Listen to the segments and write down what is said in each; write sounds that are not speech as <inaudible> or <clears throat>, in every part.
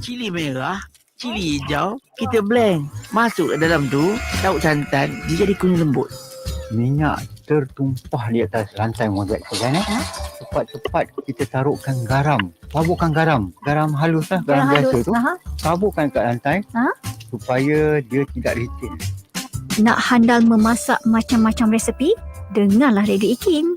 cili merah, cili hijau, kita blend. Masuk ke dalam tu, daun santan, dia jadi kuning lembut. Minyak tertumpah di atas lantai modek tu kan eh. Ha? Cepat-cepat kita taruhkan garam. Taburkan garam. Garam halus lah. Garam, Yang biasa halus. tu. Ha? Taburkan kat lantai. Ha? Supaya dia tidak licin. Nak handal memasak macam-macam resepi? Dengarlah Radio Ikim.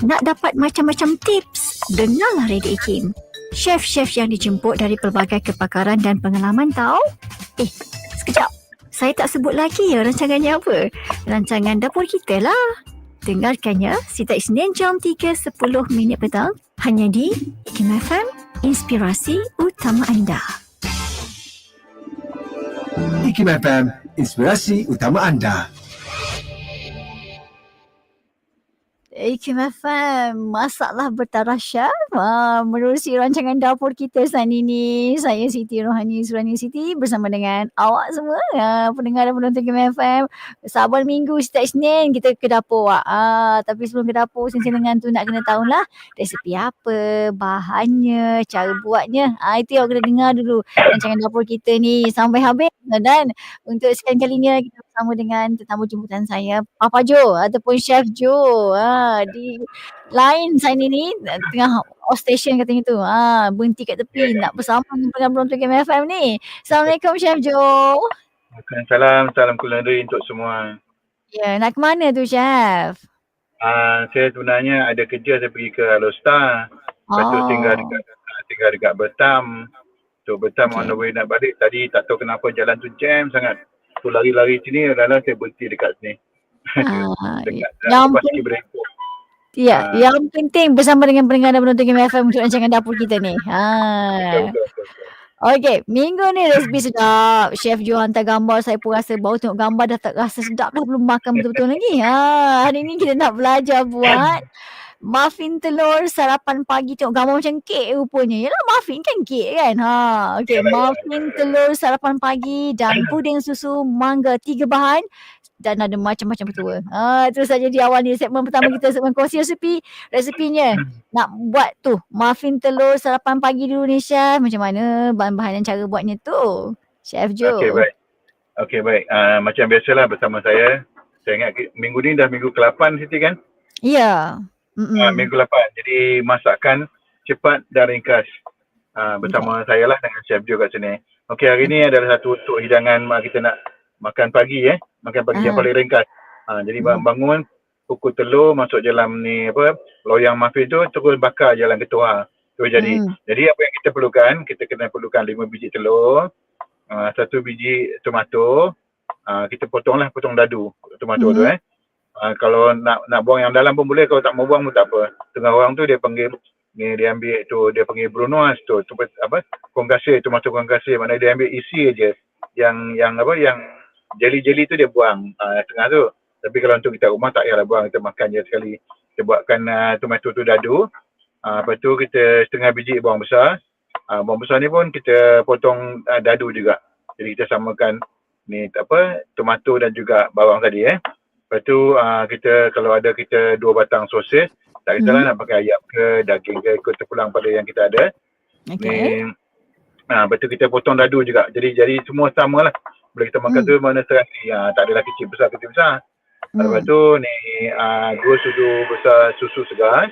Nak dapat macam-macam tips? Dengarlah Radio Ikim. Chef-chef yang dijemput dari pelbagai kepakaran dan pengalaman tahu? Eh, sekejap. Saya tak sebut lagi ya rancangannya apa. Rancangan dapur kita lah. Dengarkannya setiap Isnin jam 3.10 minit petang hanya di Ikim FM, inspirasi utama anda. Ikim FM, inspirasi utama anda. Ikim FM, masalah bertaraf Syaf. Ha, menerusi rancangan dapur kita saat ini. Saya Siti Rohani Surani Siti bersama dengan awak semua. Ha, pendengar dan penonton Ikim FM. Sabar minggu setiap Isnin kita ke dapur. Ha, tapi sebelum ke dapur, senang tu nak kena tahulah resepi apa, bahannya, cara buatnya. Ha, itu yang awak kena dengar dulu rancangan dapur kita ni sampai habis. Dan untuk sekian kalinya kita bersama dengan tetamu jemputan saya, Papa Jo ataupun Chef Jo. Ha, di lain saya ni ni tengah off station katanya tu. Ha, berhenti kat tepi nak bersama dengan penonton Game FM ni. Assalamualaikum Chef Jo. Salam, salam kulineri untuk semua. Ya, nak ke mana tu Chef? Uh, saya sebenarnya ada kerja saya pergi ke Alostar. Lepas tu Oh. tinggal dekat tinggal dekat Betam. So Betam Okay. on the way nak balik. Tadi tak tahu kenapa jalan tu jam sangat. Tu lari-lari sini dalam saya berhenti dekat sini. Ha, <laughs> Dekat yang lepas pen- sikit berekor. ya, Ah. yang penting bersama dengan pendengar dan penonton Game FM untuk rancangan dapur kita ni. Ha. Betul, betul, betul. Okey, minggu ni resipi sedap. Chef Jo hantar gambar, saya pun rasa baru tengok gambar dah tak rasa sedap dah belum makan betul-betul lagi. Ha, hari ni kita nak belajar buat muffin telur sarapan pagi tengok gambar macam kek rupanya. Yalah muffin kan kek kan. Ha, okey, muffin telur sarapan pagi dan <clears throat> puding susu mangga tiga bahan dan ada macam-macam betul. Ha, terus saja di awal ni segmen pertama kita segmen kongsi resepi resepinya. <clears throat> Nak buat tu muffin telur sarapan pagi dulu ni Chef. Macam mana bahan-bahan dan cara buatnya tu? Chef Jo. Okey baik. Okey baik. Uh, macam biasalah bersama saya. Saya ingat minggu ni dah minggu ke-8 Siti kan? Ya. Mm-mm. Uh, minggu 8. Jadi masakan cepat dan ringkas. Uh, bersama saya lah dengan Chef Jo kat sini. Okey hari ni adalah satu untuk hidangan mak kita nak makan pagi eh. Makan pagi yang Ah. paling ringkas. Uh, jadi Hmm. bangun pukul telur masuk dalam ni apa loyang muffin tu terus bakar jalan ketua. Tu jadi. Hmm. Jadi apa yang kita perlukan? Kita kena perlukan 5 biji telur, uh, satu biji tomato, uh, kita potonglah potong dadu tomato tu Mhm. eh. Uh, kalau nak nak buang yang dalam pun boleh, kalau tak mau buang pun tak apa. Tengah orang tu dia panggil ni dia ambil tu dia panggil brunoise tu, tu apa kongasir tomato kongasir mana dia ambil isi aja yang yang apa yang jeli-jeli tu dia buang uh, tengah tu. Tapi kalau untuk kita rumah tak payahlah buang, kita makan je sekali. Kita buatkan uh, tomato tu dadu. Uh, lepas tu kita setengah biji bawang besar. Uh, bawang besar ni pun kita potong uh, dadu juga. Jadi kita samakan ni apa tomato dan juga bawang tadi eh. Lepas tu uh, kita kalau ada kita dua batang sosis, tak kisahlah Hmm. nak pakai ayam ke daging ke ikut terpulang pada yang kita ada. Okey. Ni Ha, lepas tu kita potong dadu juga. Jadi jadi semua sama lah. Bila kita makan Hmm. tu mana serasi. Ha, tak adalah kecil besar kecil besar. Hmm. Lepas Hmm. tu ni uh, dua sudu besar susu segar.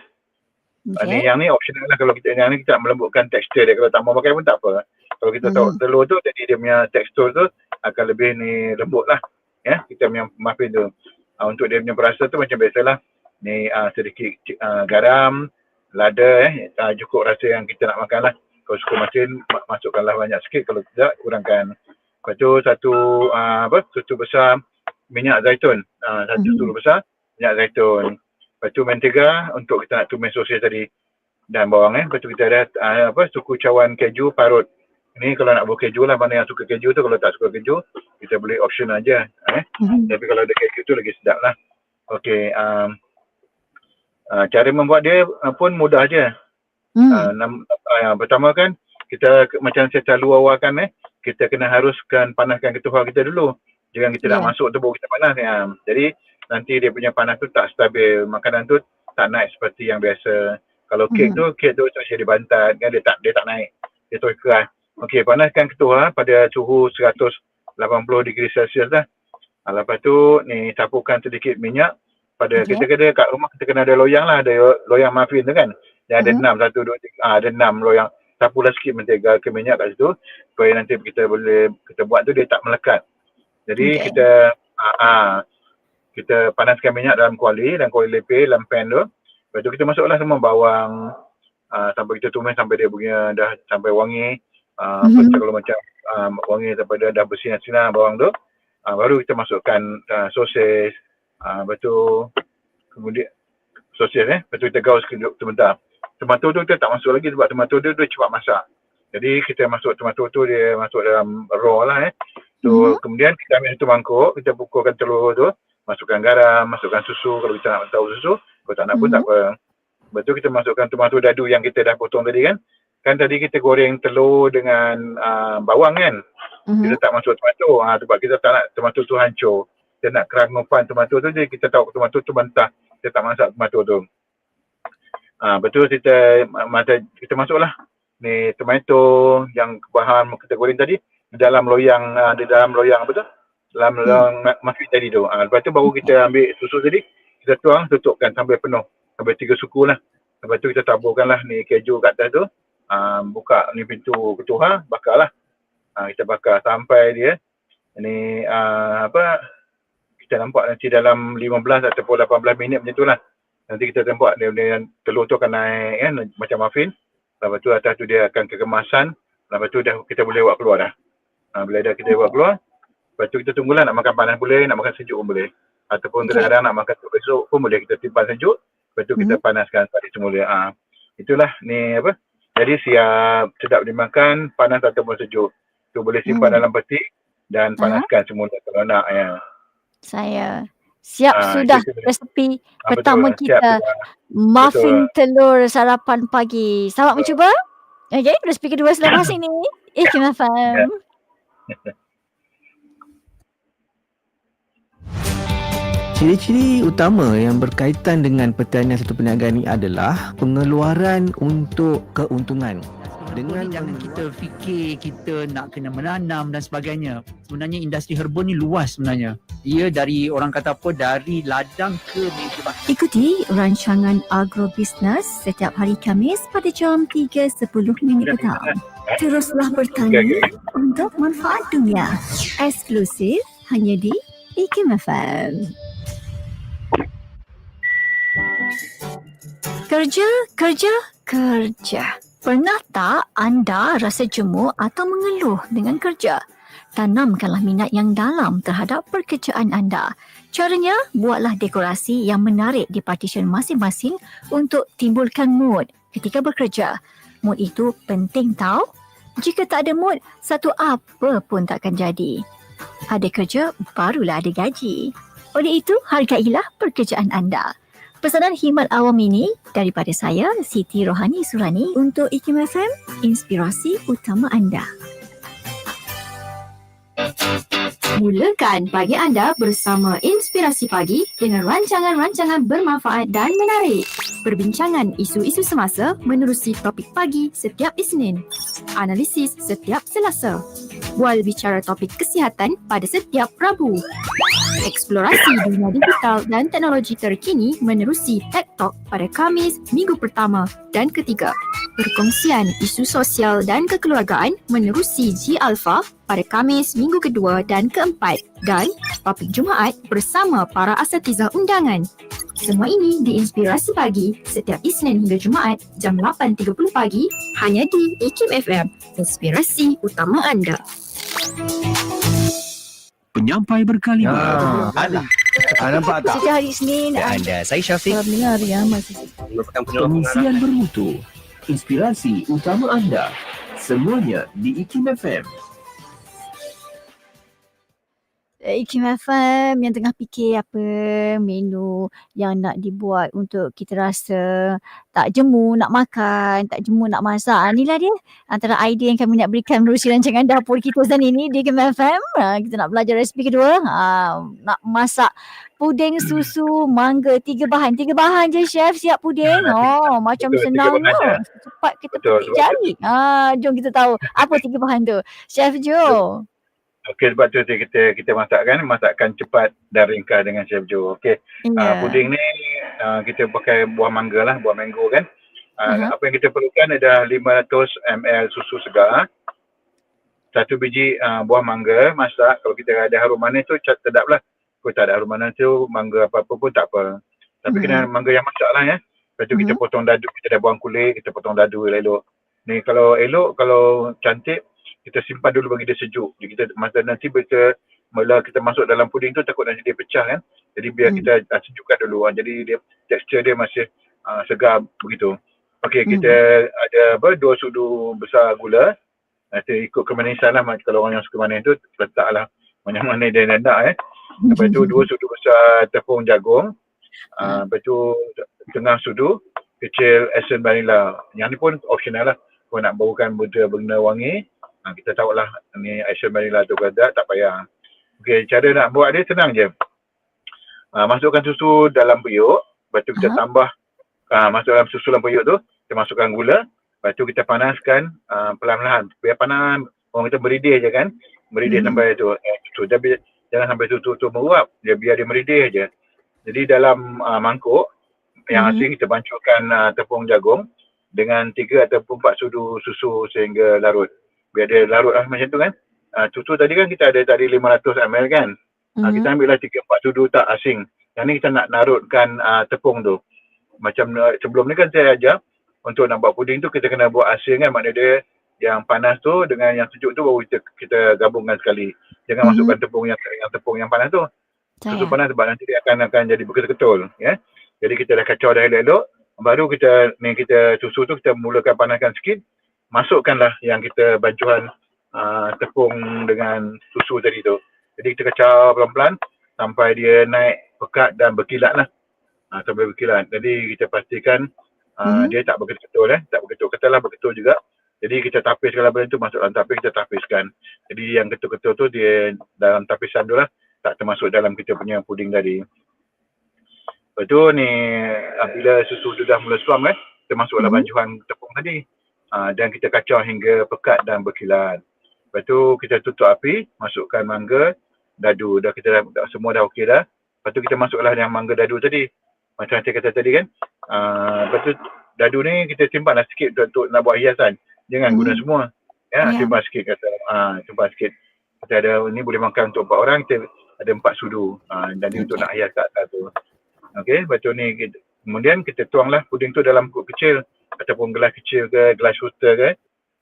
Okay. Ni Okey. yang ni optional lah kalau kita yang ni kita nak melembutkan tekstur dia. Kalau tak mau pakai pun tak apa. Kalau kita tahu Mhm. telur tu jadi dia punya tekstur tu akan lebih ni lembut lah. Ya, kita punya muffin tu. Uh, untuk dia punya perasa tu macam biasalah. Ni uh, sedikit uh, garam, lada eh, uh, cukup rasa yang kita nak makan lah. Kalau suka masin, ma- masukkanlah banyak sikit. Kalau tidak, kurangkan. Lepas tu satu uh, apa, susu besar minyak zaitun. Uh, satu Mhm. susu besar minyak zaitun. Lepas tu mentega untuk kita nak tumis sosis tadi dan bawang eh. Lepas tu kita ada uh, apa suku cawan keju parut. Ni kalau nak buat keju lah mana yang suka keju tu kalau tak suka keju kita boleh option aja eh. Mhm. Tapi kalau ada keju tu lagi sedap lah. Okey, um, uh, cara membuat dia uh, pun mudah je. Hmm. Uh, nam, uh, yang pertama kan kita macam saya selalu awalkan eh, kita kena haruskan panaskan ketuhar kita dulu. Jangan kita nak Ya. masuk tu baru kita panas. Ya. Jadi nanti dia punya panas tu tak stabil. Makanan tu tak naik seperti yang biasa. Kalau kek Mhm. tu, kek tu macam dia bantat kan dia tak dia tak naik. Dia terus keras. Okey, panaskan ketua pada suhu 180 degree Celsius lah. Ah, lepas tu ni campurkan sedikit minyak pada Okey. kita kena kat rumah kita kena ada loyang lah, ada loyang muffin tu kan. Yang ada Mhm. enam, satu, dua, tiga, ah, ada enam loyang. Campurlah sikit mentega ke minyak kat situ supaya nanti kita boleh kita buat tu dia tak melekat. Jadi Okey. kita ah, ah, kita panaskan minyak dalam kuali dan kuali lepeh dalam pan tu. Lepas tu kita masuklah semua bawang ah, sampai kita tumis sampai dia punya dah sampai wangi. Mhm. mm-hmm. kalau macam ah, wangi dia dah bersinar-sinar bawang tu. Ah, baru kita masukkan ah, sosis. Ah, lepas tu kemudian sosis eh. Lepas tu kita gaus sekejap sebentar. Tomato tu kita tak masuk lagi sebab tomato tu dia cepat masak. Jadi kita masuk tomato tu dia masuk dalam raw lah eh. So Mhm. kemudian kita ambil satu mangkuk, kita pukulkan telur tu, masukkan garam, masukkan susu kalau kita nak tahu susu. Kalau tak nak pun Mhm. tak apa. Lepas tu kita masukkan tomato dadu yang kita dah potong tadi kan. Kan tadi kita goreng telur dengan uh, bawang kan. Mhm. Kita tak masuk tomato. Ha, sebab kita tak nak tomato tu hancur. Kita nak kerangupan tomato tu jadi kita tahu tomato tu mentah. Kita tak masak tomato tu. Ha, betul kita masa kita masuklah ni tomato yang bahan kita goreng tadi di dalam loyang uh, di dalam loyang apa tu? Dalam Hmm. loyang ma- makin tadi tu. Ha, lepas tu baru kita ambil susu tadi, kita tuang, tutupkan sampai penuh. Sampai tiga suku lah. Lepas tu kita taburkanlah ni keju kat atas tu. Ha, buka ni pintu ketuha, bakarlah. Ha, kita bakar sampai dia ni uh, apa kita nampak nanti dalam 15 ataupun 18 minit macam tu lah. Nanti kita nampak dia, dia telur tu akan naik kan macam muffin. Lepas tu atas tu dia akan kekemasan. Lepas tu dah kita boleh buat keluar dah. Ha, bila dah kita buat keluar, lepas tu kita tunggulah nak makan panas boleh, nak makan sejuk pun boleh. Ataupun Okey. kadang-kadang nak makan esok pun boleh kita timpan sejuk. Lepas tu kita panaskan balik semula. Ha, itulah ni apa. Jadi siap sedap dimakan panas ataupun sejuk. Tu boleh simpan Hmm. dalam peti dan panaskan semula kalau nak ya. Saya siap Ah, sudah itu- resepi Ha, pertama betul. Siap kita sudah. muffin telur sarapan pagi. Selamat mencuba. Okey, resepi kedua selepas <coughs> ini. Ikim FM. <laughs> Ciri-ciri utama yang berkaitan dengan pertanian satu perniagaan ini adalah pengeluaran untuk keuntungan. Dengan jangan kita fikir kita nak kena menanam dan sebagainya. Sebenarnya industri herba ni luas sebenarnya. Ia dari orang kata apa dari ladang ke meja makan. Ikuti rancangan agrobisnes setiap hari Khamis pada jam 3.10 minit petang. Teruslah bertani untuk manfaat dunia. Eksklusif hanya di Ikim FM. Kerja, kerja, kerja. Pernah tak anda rasa jemu atau mengeluh dengan kerja? Tanamkanlah minat yang dalam terhadap pekerjaan anda. Caranya, buatlah dekorasi yang menarik di partition masing-masing untuk timbulkan mood ketika bekerja. Mood itu penting tau. Jika tak ada mood, satu apa pun takkan jadi. Ada kerja, barulah ada gaji. Oleh itu, hargailah pekerjaan anda. Pesanan khidmat awam ini daripada saya, Siti Rohani Surani untuk IKIM FM, inspirasi utama anda. Mulakan pagi anda bersama Inspirasi Pagi dengan rancangan-rancangan bermanfaat dan menarik. Perbincangan isu-isu semasa menerusi topik pagi setiap Isnin. Analisis setiap Selasa. Bual bicara topik kesihatan pada setiap Rabu. Eksplorasi dunia digital dan teknologi terkini menerusi Tech Talk pada Kamis, minggu pertama dan ketiga. Perkongsian isu sosial dan kekeluargaan menerusi G Alpha pada Kamis, minggu kedua dan keempat dan topik Jumaat bersama para asatiza undangan. Semua ini diinspirasi pagi setiap Isnin hingga Jumaat jam 8.30 pagi hanya di IKIM FM, inspirasi utama anda. Penyampai berkalimat. Ah, alah. Ah, nampak tak? Sejak hari Isnin, Anda, saya Syafiq. Dengar ya masih Merupakan penolong Pengisian bermutu. Inspirasi utama anda. Semuanya di IKIM FM. Ikim FM yang tengah fikir apa menu yang nak dibuat untuk kita rasa tak jemu nak makan, tak jemu nak masak. Ah, Inilah dia antara idea yang kami nak berikan menerusi rancangan dapur kita dan ini di Ikim FM. Ah, Kita nak belajar resipi kedua. Ah, Nak masak puding susu mangga tiga bahan. Tiga bahan je chef siap puding. Oh macam Betul, senang tu. Cepat kita Betul, petik jari. Ah, jom kita tahu apa tiga bahan tu. Chef Jo. Okey sebab tu kita kita masakkan masakan cepat dan ringkas dengan Chef Joe. Okey. Ya. Uh, puding ni uh, kita pakai buah mangga lah, buah mango kan. Uh, Aha. Apa yang kita perlukan ada 500 ml susu segar, satu biji uh, buah mangga masak. Kalau kita ada harum manis tu cat- sedap lah. Kalau tak ada harum manis tu mangga apa-apa pun tak apa. Tapi Mhm. kena mangga yang masak lah ya. Lepas tu kita Mhm. potong dadu, kita dah buang kulit, kita potong dadu elok-elok. Ni kalau elok, kalau cantik, kita simpan dulu bagi dia sejuk. Jadi kita masa nanti kita mula kita masuk dalam puding tu takut nanti dia pecah kan. Jadi biar Hmm. kita uh, sejukkan dulu. Uh, jadi dia tekstur dia masih uh, segar begitu. Okey, Hmm. kita ada apa dua sudu besar gula. Nanti ikut kemanisan lah kalau orang yang suka manis tu letaklah mana-mana dia nak eh. Lepas tu dua sudu besar tepung jagung. Uh, lepas tu tengah sudu kecil esen vanilla. Yang ni pun optional lah. Kalau nak baukan benda benda wangi, ha, kita tahu lah ni esen vanilla tu ke tak, payah. Okey, cara nak buat dia senang je. Ha, masukkan susu dalam periuk, lepas tu kita Aha. tambah, ha, masuk dalam susu dalam periuk tu, kita masukkan gula, lepas tu kita panaskan uh, perlahan-lahan. Biar panas, orang kita meridih je kan. Meridih Mhm. sampai tu, eh, susu. Tapi jangan sampai susu tu meruap, dia biar dia meridih je. Jadi dalam uh, mangkuk yang Mhm. asing kita bancukan uh, tepung jagung dengan tiga ataupun empat sudu susu sehingga larut. Biar dia larut lah macam tu kan. Uh, susu tadi kan kita ada tadi 500 ml kan. Uh, Mhm. kita ambil lah tiga empat sudu tak asing. Yang ni kita nak narutkan uh, tepung tu. Macam uh, sebelum ni kan saya ajar untuk nak buat puding tu kita kena buat asing kan. Maknanya dia yang panas tu dengan yang sejuk tu baru kita, kita gabungkan sekali. Jangan Mhm. masukkan tepung yang, yang tepung yang panas tu. Susu Saya. panas sebab nanti dia akan akan jadi berketul-ketul ya. Jadi kita dah kacau dah elok-elok, baru kita ni kita susu tu kita mulakan panaskan sikit, masukkanlah yang kita bancuhan uh, tepung dengan susu tadi tu. Jadi kita kacau pelan-pelan sampai dia naik pekat dan berkilat lah. Uh, sampai berkilat. Jadi kita pastikan uh, Mhm. dia tak berketul eh, tak berketul. Katalah berketul juga. Jadi kita tapiskan benda tu masuk dalam tapis kita tapiskan. Jadi yang ketul-ketul tu dia dalam tapisan tu lah tak termasuk dalam kita punya puding tadi. Lepas tu ni bila susu tu dah mula suam kan, kita masuklah Mhm. bancuhan tepung tadi. Ah, dan kita kacau hingga pekat dan berkilat. Lepas tu kita tutup api, masukkan mangga, dadu. Dah kita dah, dah semua dah okey dah. Lepas tu kita masuklah yang mangga dadu tadi. Macam saya kata tadi kan. Ah, lepas tu dadu ni kita simpanlah sikit untuk, untuk nak buat hiasan. Jangan Mhm. guna semua. Ya, Ya. simpan sikit kata. Ah, simpan sikit. Kita ada ni boleh makan untuk empat orang, kita ada empat sudu. Ah, jadi untuk nak hias kat atas tu. Okey, lepas tu ni kita, kemudian kita tuanglah puding tu dalam kop kecil ataupun gelas kecil ke, gelas shooter ke.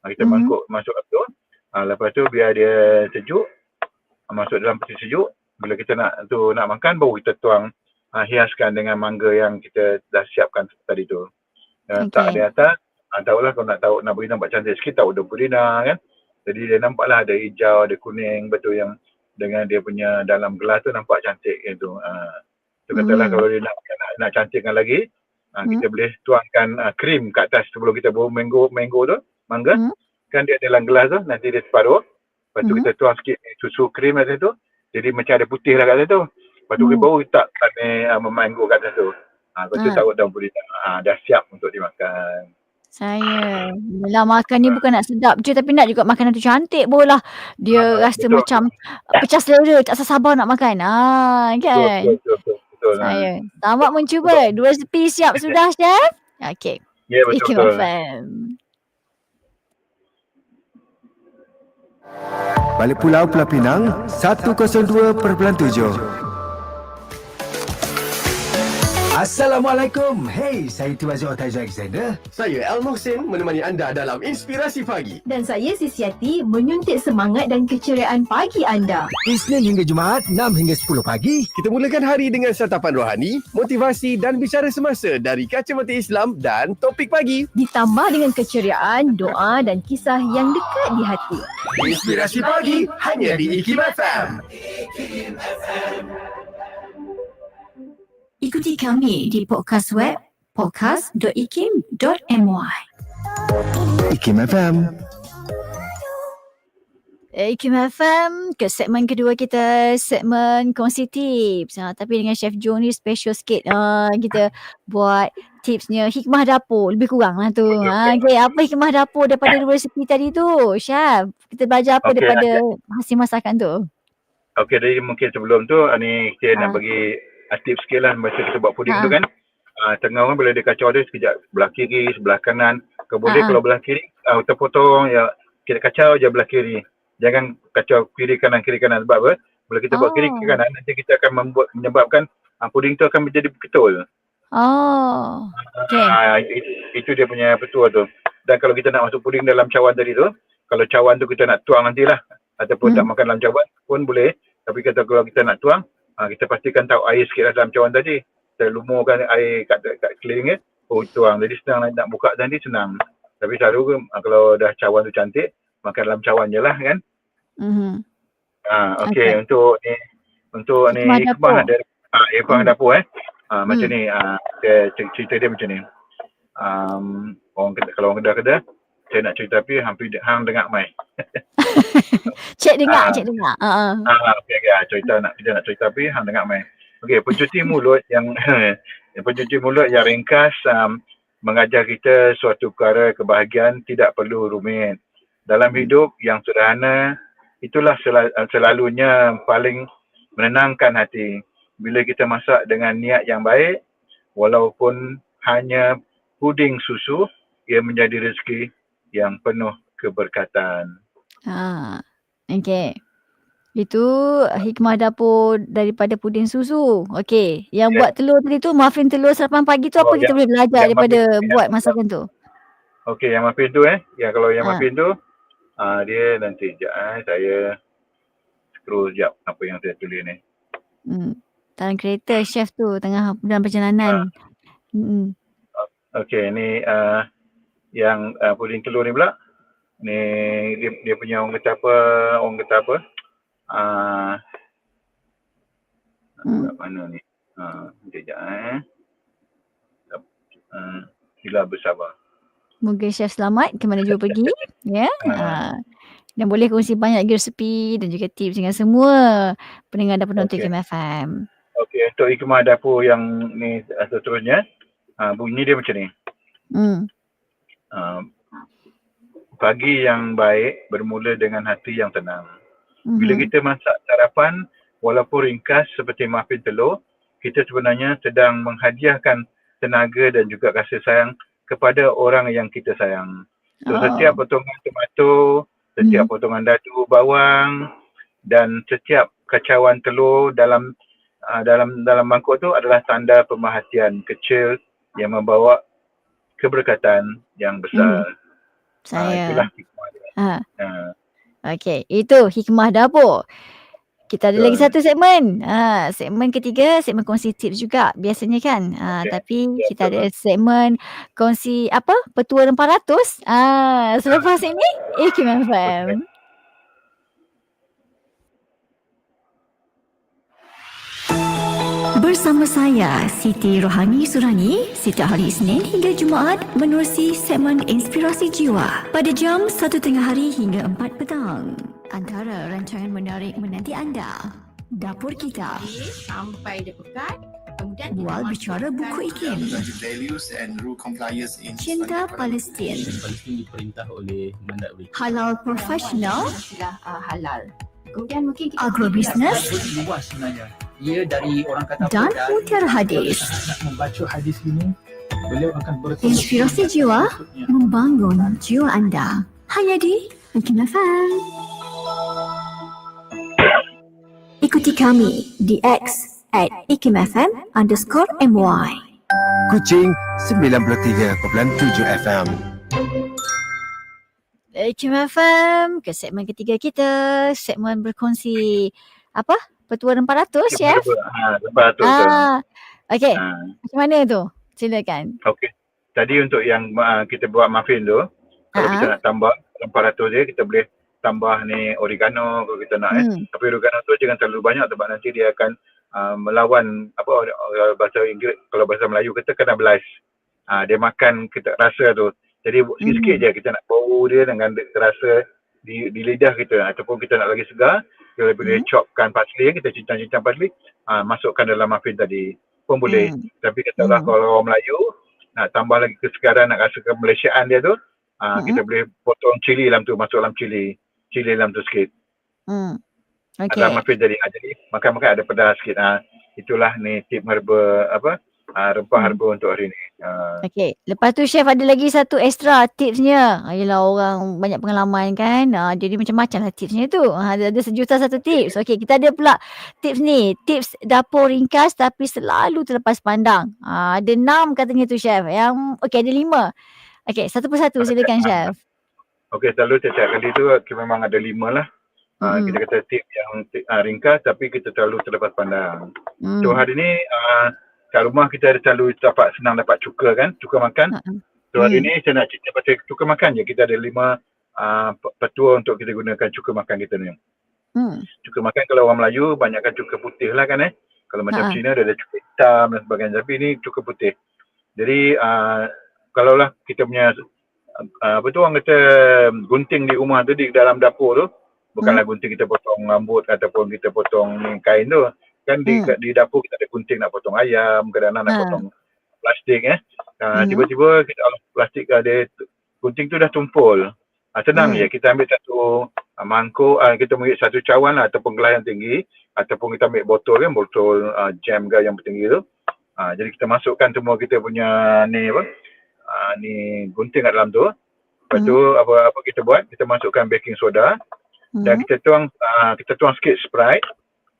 Ah, kita Mhm. mangkuk masuk tu. Ah, lepas tu biar dia sejuk, ah, masuk dalam peti sejuk. Bila kita nak tu nak makan baru kita tuang ah, hiaskan dengan mangga yang kita dah siapkan tadi tu. Dan Okey. tak di atas, ah, tahulah kalau nak tahu nak beri nampak cantik sikit tahu daun purina kan. Jadi dia nampaklah ada hijau, ada kuning, betul yang dengan dia punya dalam gelas tu nampak cantik gitu. Ah, tu katalah Hmm. kalau dia nak, nak nak cantikkan lagi, ah, kita boleh tuangkan ah, krim kat atas sebelum kita buang mango mango tu, mangga. Hmm. Kan dia dalam gelas tu, nanti dia separuh. Lepas tu Hmm. kita tuang sikit susu krim kat situ. Jadi macam ada putih lah kat situ. Lepas tu Hmm. kita baru letakkan ni uh, mango kat situ. Ha, lepas tu Ah. taruh daun purina. Ha, dah siap untuk dimakan. Saya. Yelah makan ni bukan nak sedap je tapi nak juga makanan tu cantik pula. Dia Ah, rasa betul. macam uh, pecah selera, tak sabar nak makan. Ah, Betul, kan? betul, betul, betul. Betul ha. Saya. Tamat mencuba. Dua resepi siap sudah, Chef? Okey. Ya, betul, Ikim betul. FM. Balik Pulau Pulau Pinang 102.7 Assalamualaikum. Hey, saya Tuan Otaja Alexander. Saya El Mohsin menemani anda dalam Inspirasi Pagi. Dan saya Sisiati menyuntik semangat dan keceriaan pagi anda. Isnin hingga Jumaat, 6 hingga 10 pagi. Kita mulakan hari dengan santapan rohani, motivasi dan bicara semasa dari kacamata Islam dan topik pagi. Ditambah dengan keceriaan, doa dan kisah yang dekat di hati. Inspirasi Pagi hanya di IKIM FM. Ikuti kami di podcast web podcast.ikim.my. IKIM FM. Ikim FM ke segmen kedua kita, segmen kongsi tips. Ha, tapi dengan Chef Joe ni special sikit. Ha, kita buat tipsnya hikmah dapur. Lebih kurang lah tu. Ha, okay, apa hikmah dapur daripada dua resipi tadi tu? Chef, kita belajar apa Okey, daripada hasil masakan tu? Okey, jadi mungkin sebelum tu ah, ni kita Ha. nak bagi ah, tips sikit lah masa kita buat puding Ha. tu kan. Ah, tengah orang bila dia kacau dia sekejap sebelah kiri, sebelah kanan. Kemudian Ha. kalau belah kiri, kita potong ya kita kacau je belah kiri. Jangan kacau kiri kanan kiri kanan sebab apa? Bila kita buat kiri Oh. kanan nanti kita akan membuat menyebabkan ah, puding tu akan menjadi ketul. Oh, okay. Ah, itu, itu dia punya petua tu. Dan kalau kita nak masuk puding dalam cawan tadi tu, kalau cawan tu kita nak tuang nantilah ataupun Hmm. tak makan dalam cawan pun boleh. Tapi kata kalau kita nak tuang, ah, kita pastikan tahu air sikit lah dalam cawan tadi. Kita lumurkan air kat, kat kelilingnya, oh tuang. Jadi senang nak, nak buka tadi senang. Tapi selalu ah, kalau dah cawan tu cantik, makan dalam cawan je lah kan. Mm-hmm. Ah, Okey. okay. untuk ni untuk ni Hikmah dapur. ada ah hikmah Hmm. dapur eh. Ah macam Hmm. ni cer- cerita dia macam ni. Um, orang kedai, kalau orang kedai-kedai saya nak cerita tapi hampir hang dengar mai. <laughs> Cek dengar, Ah. cek dengar. Uh-uh. Ah okey okey ah, cerita nak kita nak cerita tapi hang dengar mai. Okey, pencuci mulut yang yang <laughs> pencuci mulut yang ringkas um, mengajar kita suatu perkara kebahagiaan tidak perlu rumit. Dalam hidup yang sederhana itulah sel- selalunya paling menenangkan hati. Bila kita masak dengan niat yang baik, walaupun hanya puding susu, ia menjadi rezeki yang penuh keberkatan. Ha. Okey. Itu hikmah dapur daripada puding susu. Okey. Yang Ya. buat telur tadi tu, muffin telur sarapan pagi tu apa Oh, kita yang- boleh belajar yang daripada muffin- buat yang- masakan tu? Okey, yang muffin tu eh. Ya kalau yang Ha. muffin tu, ah dia nanti sekejap eh. Saya scroll sekejap apa yang saya tulis ni. Hmm. Dalam kereta chef tu tengah dalam perjalanan. Hmm. Okey, ni uh, yang uh, puding telur ni pula. Ni dia, dia punya orang kata apa, orang kata apa. Uh, Hmm. mana ni? Uh, sekejap eh. Uh, sila bersabar. Moga chef selamat ke mana jua pergi. Ya. Ha. Dan boleh kongsi banyak lagi resepi dan juga tips dengan semua pendengar dan penonton okay. FM. Okey, untuk hikmah dapur yang ni uh, seterusnya, uh, bunyi dia macam ni. Hmm. Uh, pagi yang baik bermula dengan hati yang tenang. Bila Mhm. kita masak sarapan, walaupun ringkas seperti muffin telur, kita sebenarnya sedang menghadiahkan tenaga dan juga kasih sayang kepada orang yang kita sayang. So Oh. setiap potongan tomato, setiap Hmm. potongan dadu bawang dan setiap kacauan telur dalam uh, dalam dalam mangkuk tu adalah tanda pemerhatian kecil yang membawa keberkatan yang besar. Ah, Saya. itulah hikmah dia. Ha. Ah. Okey, itu hikmah dapur. Kita ada lagi Betul. satu segmen. Ha, segmen ketiga, segmen kongsi tips juga biasanya kan. Ha, Okey. tapi Ya, kita ada betul. segmen kongsi apa? Petua 400. Ah, selepas ini Ikim FM. Bersama saya Siti Rohani Surani setiap hari Isnin hingga Jumaat menerusi segmen Inspirasi Jiwa pada jam 1 tengah hari hingga 4 petang. Antara rancangan menarik menanti anda. Dapur kita. Sampai dia pekat. Kemudian Bual bicara buku ikim. Cinta Palestin. Palestin diperintah oleh mandat mereka. Halal profesional. Sudah uh, halal. Kemudian mungkin kita Agrobisnes. Luas sebenarnya. Ia dari orang kata Dan mutiara hadis. Membaca hadis ini, beliau akan bertemu Inspirasi jiwa. Membangun jiwa anda. Hanya di Ikim FM. Ikuti kami di X, at ikimfm underscore my. Kuching 93.7 FM. Ikim FM ke segmen ketiga kita, segmen berkongsi apa? Petua 400 ya? Ha, lepas tu. tu. Ah, okey. Ha, Macam mana tu? Silakan. okey. Tadi untuk yang uh, kita buat muffin tu, kalau Ah. kita nak tambah 400 je, kita boleh tambah ni oregano kalau kita nak eh. Hmm. Tapi oregano tu jangan terlalu banyak sebab nanti dia akan uh, melawan apa orang bahasa Inggeris kalau bahasa Melayu kita kena belas. Uh, dia makan kita rasa tu. Jadi sikit-sikit Hmm. je kita nak bau dia dengan dia rasa di, di lidah kita ataupun kita nak lagi segar kita boleh Hmm. chopkan parsley kita cincang-cincang parsley uh, masukkan dalam muffin tadi pun boleh. Hmm. Tapi katalah Hmm. kalau orang Melayu nak tambah lagi kesegaran nak rasa kemalaysiaan dia tu uh, Hmm. kita boleh potong cili dalam tu masuk dalam cili cili dalam tu sikit Hmm. okay. Dalam muffin tadi ha, jadi makan-makan ada pedas sikit ha. itulah ni tip herba apa ha, rempah Hmm. untuk hari ni ha. Okey, lepas tu chef ada lagi satu extra tipsnya. Ayalah orang banyak pengalaman kan. Uh, jadi macam-macam lah tipsnya tu. Uh, ada, ada sejuta satu tips. Okey, kita ada pula tips ni. Tips dapur ringkas tapi selalu terlepas pandang. Uh, ada enam katanya tu chef. Yang okey ada lima. Okey, satu persatu silakan chef. Okey selalu setiap kali tu kita memang ada lima lah ha, Hmm. kita kata tip yang ha, ringkas tapi kita terlalu terlepas pandang Hmm. so hari ni uh, kat rumah kita ada selalu dapat senang dapat cuka kan cuka makan Ha, ha. so hari Hmm. ni saya nak cerita pasal cuka makan je kita ada lima uh, pe- petua untuk kita gunakan cuka makan kita ni Hmm. cuka makan kalau orang Melayu banyakkan cuka putih lah kan eh. Kalau macam Ha. Cina dia ada cuka hitam dan sebagainya. Tapi ini cuka putih. Jadi uh, kalaulah kita punya uh, apa tu orang kata gunting di rumah tu di dalam dapur tu bukanlah gunting kita potong rambut ataupun kita potong ni kain tu. Kan di Hmm. di dapur kita ada gunting nak potong ayam, kadang-kadang nak Ha. potong plastik eh. Uh, Mhm. Tiba-tiba kita plastik ada gunting tu dah tumpul. Uh, senang Hmm. je kita ambil satu uh, mangkuk uh, kita ambil satu cawan lah, ataupun gelas yang tinggi ataupun kita ambil botol kan botol uh, jam ke yang tinggi tu uh, jadi kita masukkan semua kita punya ni apa uh, ni gunting kat dalam tu lepas tu apa apa kita buat kita masukkan baking soda dan Hmm. kita tuang uh, kita tuang sikit sprite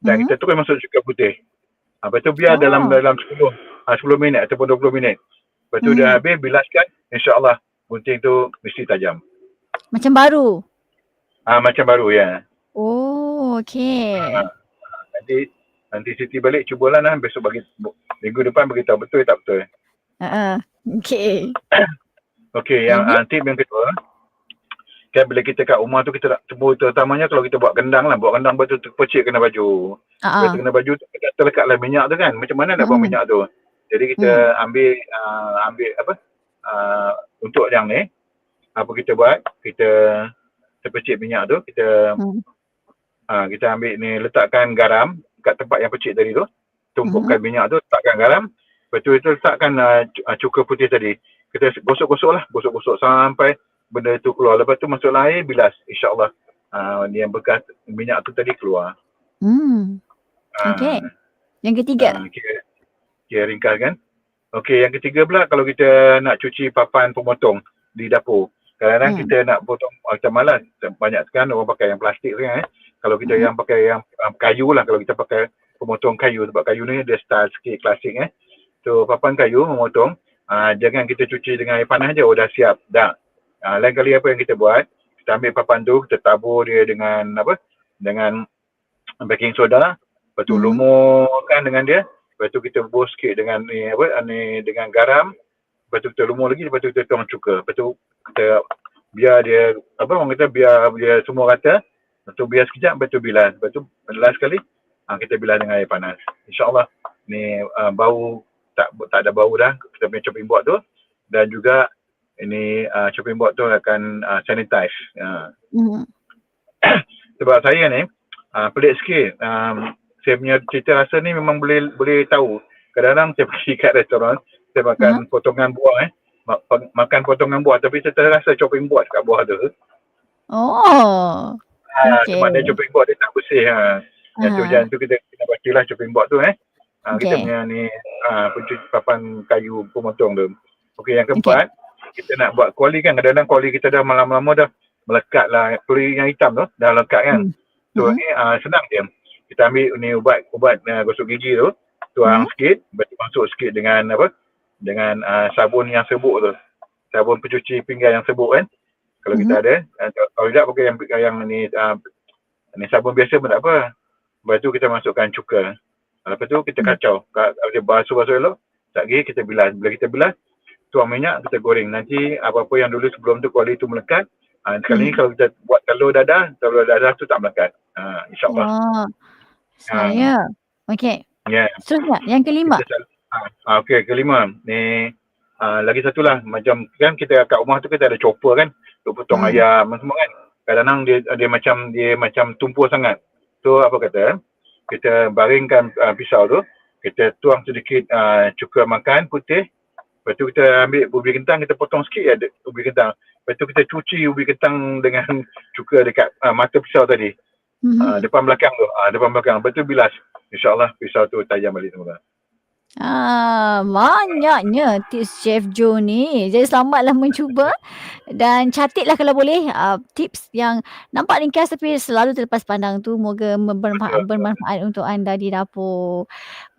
dan Mhm. kita tuang masuk cuka putih uh, lepas tu biar Oh. dalam dalam 10 uh, 10 minit ataupun 20 minit lepas tu Mhm. dah habis bilaskan insyaallah gunting tu mesti tajam Macam baru. Ah macam baru ya. Oh, okey. Nanti nanti Siti balik cubalah lah besok bagi minggu depan bagi tahu betul tak betul. Ha uh, okey. <coughs> Okey, yang uh, tip yang kedua kan bila kita kat rumah tu kita nak semua terutamanya kalau kita buat kendang lah, buat kendang betul terpecik kena baju. Ha Bila uh. kena baju tu kita terlekatlah minyak tu kan. Macam mana nak buang Mhm. minyak tu? Jadi kita ambil uh, ambil apa? Uh, untuk yang ni apa kita buat? Kita terpecik minyak tu, kita Hmm. uh, kita ambil ni letakkan garam kat tempat yang pecik tadi tu. Tumpukkan minyak tu, letakkan garam. Lepas tu kita letakkan uh, cuka putih tadi. Kita gosok-gosok lah, gosok-gosok sampai benda tu keluar. Lepas tu masuk air, bilas. InsyaAllah uh, yang bekas minyak tu tadi keluar. Hmm. Ah, Okey. Yang ketiga. ah, kira, kira ringkas kan. Okey, yang ketiga pula kalau kita nak cuci papan pemotong di dapur. Kadang-kadang Hmm. kita nak potong, kita malas. Banyak sekarang orang pakai yang plastik sekarang eh. Kalau kita Hmm. yang pakai yang um, kayu lah, kalau kita pakai pemotong kayu sebab kayu ni dia style sikit klasik eh. So papan kayu memotong, ah, jangan kita cuci dengan air panas je, oh dah siap. Dah. Ah, lain kali apa yang kita buat, kita ambil papan tu, kita tabur dia dengan apa? Dengan baking soda, lepas tu Mhm. lumurkan dengan dia, lepas tu kita bos sikit dengan ni apa? ni dengan garam, lepas tu kita lumur lagi, lepas tu kita tuang cuka. Lepas tu kita biar dia apa orang kata biar dia semua rata, lepas tu biar sekejap, lepas tu bilas. Lepas tu last sekali ah, kita bilas dengan air panas. InsyaAllah ni uh, bau tak tak ada bau dah kita punya chopping board tu dan juga ini uh, chopping board tu akan uh, sanitize. Uh, Hmm. <coughs> sebab saya ni uh, pelik sikit. Um, saya punya cita rasa ni memang boleh boleh tahu. Kadang-kadang saya <laughs> pergi kat restoran, saya makan potongan buah eh. Makan potongan buah tapi saya terasa chopping board kat buah tu. Oh. Okey. Sebab dia chopping board dia tak bersih. Ha. Yang tu Ah. jangan tu kita kena bacalah chopping board tu eh. Ha, Kita Okey. punya ni pencuci papan kayu pemotong tu. Okey yang keempat, kita nak buat kuali kan. Kadang-kadang kuali kita dah malam-lama dah melekat lah. Kuali yang hitam tu dah lekat kan. Hmm. So Mhm. ni uh, senang je. Kita ambil ni ubat ubat uh, gosok gigi tu. tuang Hmm. sikit, masuk sikit dengan apa? Dengan uh, sabun yang serbuk tu. Sabun pencuci pinggan yang serbuk kan. Kalau kita Mhm. ada, uh, kalau tidak pakai yang yang ni uh, ni sabun biasa pun tak apa. Lepas tu kita masukkan cuka. Lepas tu kita Hmm. kacau. Ka- Dia basuh-basuh elok. Tak lagi kita bilas. Bila kita bilas, tuang minyak kita goreng. Nanti apa-apa yang dulu sebelum tu kuali tu melekat. Uh, sekali ni Hmm. kalau kita buat telur dadah, telur dadah tu tak melekat. Uh, InsyaAllah. Oh, saya. Okey. Ya. Seterusnya, yang kelima. Ah, ah, okey, kelima. Ni ah, lagi satu lah. Macam kan kita kat rumah tu kita ada chopper kan. Untuk potong Hmm. ayam semua kan. Kadang-kadang dia, dia macam dia macam tumpul sangat. So apa kata, kita baringkan ah, pisau tu. Kita tuang sedikit ah, cuka makan putih. Lepas tu kita ambil ubi kentang, kita potong sikit ya ubi kentang. Lepas tu kita cuci ubi kentang dengan <laughs> cuka dekat ah, mata pisau tadi. Mhm. Ah, depan belakang tu. Ah, depan belakang. Lepas tu bilas. InsyaAllah pisau tu tajam balik semula. Ah, banyaknya tips Chef Joe ni. Jadi selamatlah <laughs> mencuba dan catatlah kalau boleh uh, tips yang nampak ringkas tapi selalu terlepas pandang tu. Moga bermanfaat, bermanfaat untuk anda di dapur.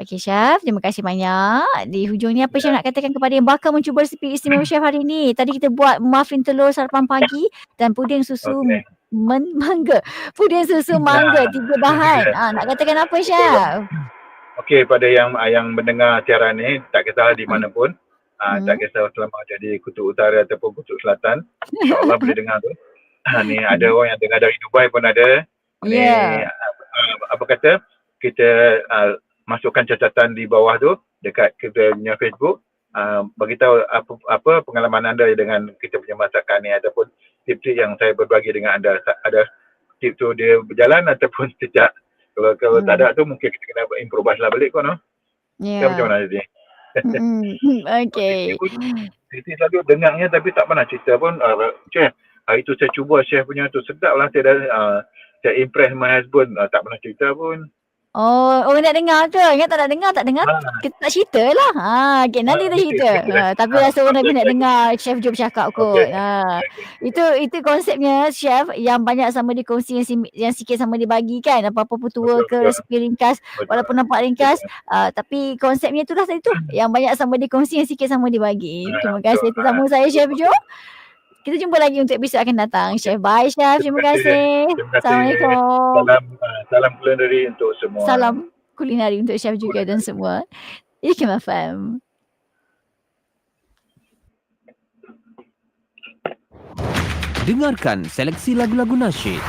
Okey Chef, terima kasih banyak. Di hujung ni apa Chef nak katakan kepada yang bakal mencuba resipi istimewa Chef hari ni? Tadi kita buat muffin telur sarapan pagi dan puding susu Okey. men- <laughs> mangga. Puding susu mangga, tiga bahan. Ah, nak katakan apa Chef? Okey pada yang yang mendengar siaran ni tak kisah di mana pun. Uh, Hmm. tak kisah selama ada di kutub utara ataupun kutub selatan. Insyaallah boleh dengar tu. Ah, ni ada orang yang dengar dari Dubai pun ada. Ni Ya. uh, apa kata? Kita uh, masukkan catatan di bawah tu dekat kita punya Facebook. Uh, bagi tahu apa apa pengalaman anda dengan kita punya masakan ni ataupun tip-tip yang saya berbagi dengan anda. Ada tip tu dia berjalan ataupun <laughs> tidak kalau kalau tak ada tu mungkin kita kena improvise lah balik kau no Ya. yeah. macam mana jadi Mm-mm. <laughs> Okey. Siti selalu dengarnya tapi tak pernah cerita pun uh, chef hari tu saya cuba chef punya tu sedap lah saya dah uh, saya impress my husband uh, tak pernah cerita pun Oh, orang nak dengar ke? Ingat tak nak dengar? Tak dengar? Ha. Kita tak cerita lah. Ha, okay, nanti Ah, kita okey, cerita. Ha, tapi Ah, rasa orang lebih nak <laughs> dengar Chef Joe bercakap kot. Ha. Itu itu konsepnya Chef yang banyak sama dikongsi yang, yang sikit sama dibagi kan. Apa-apa petua Betul, ke betul. resipi ringkas Betul. walaupun nampak ringkas. Uh, tapi konsepnya itulah tadi tu. Yang banyak sama dikongsi yang sikit sama dibagi. Ah, Terima kasih betul. tetamu saya Chef Joe. Kita jumpa lagi untuk episod akan datang. Chef, bye Chef. Terima Terima kasih. Terima kasih. Assalamualaikum. salam uh, salam kulineri untuk semua Salam kulinari untuk chef juga dan semua. Ikim FM. Dengarkan seleksi lagu-lagu nasyid